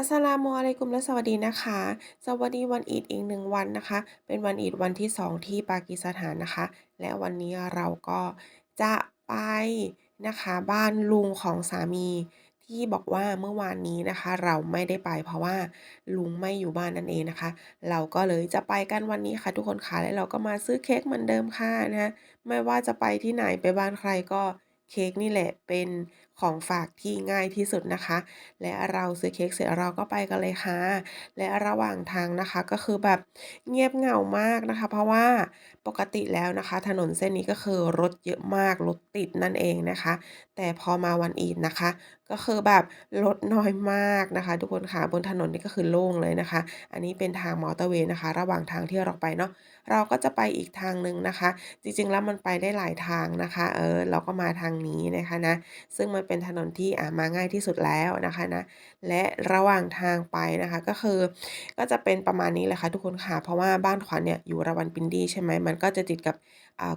อัสสลามุอะลัยกุมและสวัสดีนะคะ สวัสดีวันอีดอีกหนึ่งวันนะคะ เป็นวันอีดวันที่ 2 ที่ปากีสถานนะคะ และวันนี้เราก็จะไปนะคะบ้านลุงของสามีที่บอกว่าเมื่อวานนี้นะคะ เราไม่ได้ไปเพราะว่าลุงไม่อยู่บ้านนั่นเองนะคะ เราก็เลยจะไปกันวันนี้ค่ะทุกคนค่ะแล้วเราก็มาซื้อเค้กเหมือนเดิมค่ะนะะไม่ว่าจะไปที่ไหนไปบ้านใครก็เค้กนี่แหละเป็น ของฝากที่ง่ายที่สุดนะคะ และเราซื้อเค้กเสร็จเราก็ไปกันเลยค่ะ และระหว่างทางนะคะก็คือแบบเงียบเหงามากนะคะ เพราะว่าปกติแล้วนะคะ ถนนเส้นนี้ก็คือรถเยอะมากรถติดนั่นเองนะคะ แต่พอมาวันอีดนะคะ ก็คือแบบรถน้อยมากนะคะ ทุกคนค่ะบนถนนนี่ก็คือโล่งเลยนะคะ อันนี้เป็นทางมอเตอร์เวย์นะคะ ระหว่างทางที่เราไปเนาะเราก็จะไปอีกทางหนึ่งนะคะ จริงๆแล้วมันไปได้หลายทางนะคะ เออเราก็มาทางนี้นะคะนะซึ่งมันเป็นถนนที่อ่ามาง่ายที่สุดแล้วนะคะนะและระหว่างทางไปนะคะก็คือ ก็จะเป็นประมาณนี้แหละค่ะทุกคนค่ะเพราะว่าบ้านขวัญเนี่ยอยู่ราวันปินดีใช่ไหมมันก็จะติดกับ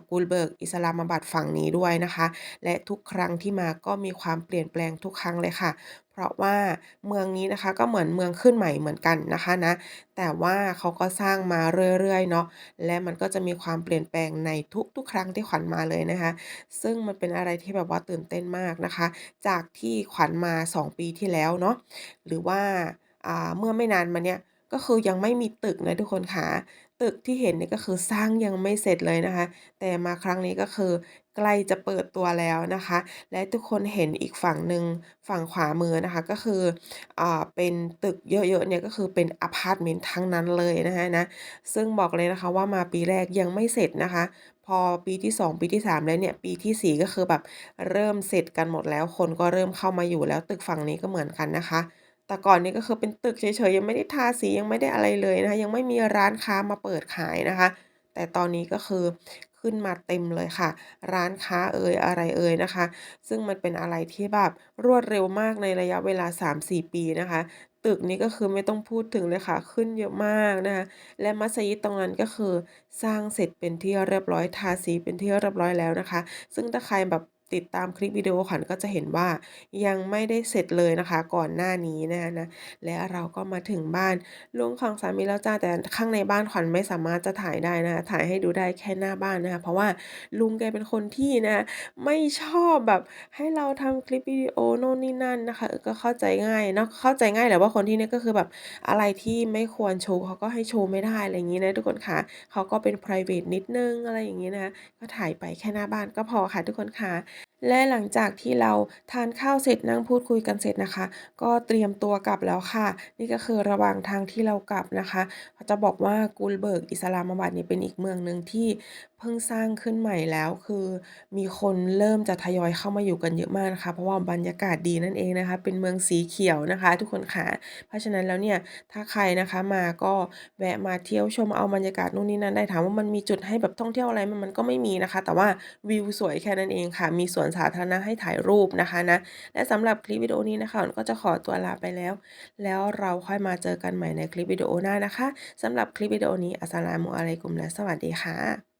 กูลเบิร์กอิสลามบัดฝั่งนี้ด้วยนะคะ และทุกครั้งที่มาก็มีความเปลี่ยนแปลงทุกครั้งเลยค่ะ เพราะว่าเมืองนี้นะคะก็เหมือนเมืองขึ้นใหม่เหมือนกันนะคะนะ แต่ว่าเขาก็สร้างมาเรื่อยๆเนาะและมันก็จะมีความเปลี่ยนแปลงในทุกๆ ครั้งที่ขวัญมาเลยนะคะ ซึ่งมันเป็นอะไรที่แบบว่าตื่นเต้นมากนะคะ จากที่ขวัญมา 2 ปีที่แล้วเนาะหรือว่าาเมื่อไม่นานมาเนี้ยก็คือยังไม่มีตึกนะทุกคนค่ะ ตึกที่เห็นเนี่ยก็คือสร้างยังไม่เสร็จเลยนะคะ แต่มาครั้งนี้ก็คือ ใกล้จะเปิดตัวแล้วนะคะ และทุกคนเห็นอีกฝั่งหนึ่งฝั่งขวามือนะคะก็คืออ่าเป็นตึกเยอะๆเนี่ยก็คือเป็นอพาร์ตเมนต์ทั้งนั้นเลยนะคะนะซึ่งบอกเลยนะคะว่ามาปีแรกยังไม่เสร็จนะคะ พอปีที่ 2 ปีที่ 3 แล้วเนี่ยปีที่ 4 ก็คือแบบเริ่มเสร็จกันหมดแล้ว คนก็เริ่มเข้ามาอยู่แล้วตึกฝั่งนี้ก็เหมือนกันนะคะแต่ก่อนนี้ก็คือเป็นตึกเฉยๆยังไม่ได้ทาสียังไม่ได้อะไรเลยนะคะยังไม่มีร้านค้ามาเปิดขายนะคะ แต่ตอนนี้ก็คือ ขึ้นมาเต็มเลยค่ะ ร้านค้าเอ่ยอะไรเอ่ยนะคะ ซึ่งมันเป็นอะไรที่แบบรวดเร็วมากในระยะเวลา 3-4 ปีนะคะ ตึกนี้ก็คือไม่ต้องพูดถึงเลยค่ะ ขึ้นเยอะมากนะคะและมัสยิดตรงนั้นก็คือสร้างเสร็จเป็นที่เรียบร้อยทาสีเป็นที่เรียบร้อยแล้วนะคะ ซึ่งถ้าใครแบบ ติดตามคลิปวิดีโอขวัญก็จะเห็นว่ายังไม่ได้เสร็จเลยนะคะ ก่อนหน้านี้นะนะและเราก็มาถึงบ้านลุงของสามีแล้วจ้าแต่ข้างในบ้านขวัญไม่สามารถจะถ่ายได้นะถ่ายให้ดูได้แค่หน้าบ้านนะคะเพราะว่าลุงแกเป็นคนที่นะไม่ชอบแบบให้เราทำคลิปวิดีโอโน่นนี่นั่นนะคะก็เข้าใจง่ายเนาะเข้าใจง่ายแหละว่าคนที่นี่ก็คือแบบอะไรที่ไม่ควรโชว์เขาก็ให้โชว์ไม่ได้อะไรอย่างงี้นะทุกคนค่ะเขาก็เป็น private นิดนึงอะไรอย่างงี้นะคะก็ถ่ายไปแค่หน้าบ้านก็พอค่ะทุกคนค่ะ และหลังจากที่เราทานข้าวเสร็จนั่งพูดคุยกันเสร็จนะคะ ก็เตรียมตัวกลับแล้วค่ะ นี่ก็คือระหว่างทางที่เรากลับนะคะจะบอกว่ากูลเบิร์กอิสลามาบัดนี่เป็นอีกเมืองหนึ่งที่เพิ่งสร้างขึ้นใหม่แล้ว คือมีคนเริ่มจะทยอยเข้ามาอยู่กันเยอะมากนะคะ เพราะว่าบรรยากาศดีนั่นเองนะคะ เป็นเมืองสีเขียวนะคะ ทุกคนค่ะ เพราะฉะนั้นแล้วเนี่ยถ้าใครนะคะมาก็แวะมาเที่ยวชมเอาบรรยากาศนู่นนี่นั่นได้ถามว่ามันมีจุดให้แบบท่องเที่ยวอะไรมันก็ไม่มีนะคะ แต่ว่าวิวสวยแค่นั้นเองค่ะ มีสวนสาธารณะให้ถ่ายรูปนะคะนะ และสำหรับคลิปวิดีโอนี้นะคะก็จะขอตัวลาไปแล้ว แล้วเราค่อยมาเจอกันใหม่ในคลิปวิดีโอหน้านะคะสำหรับคลิปวิดีโอนี้อัสสลามุอะลัยกุมและสวัสดีค่ะ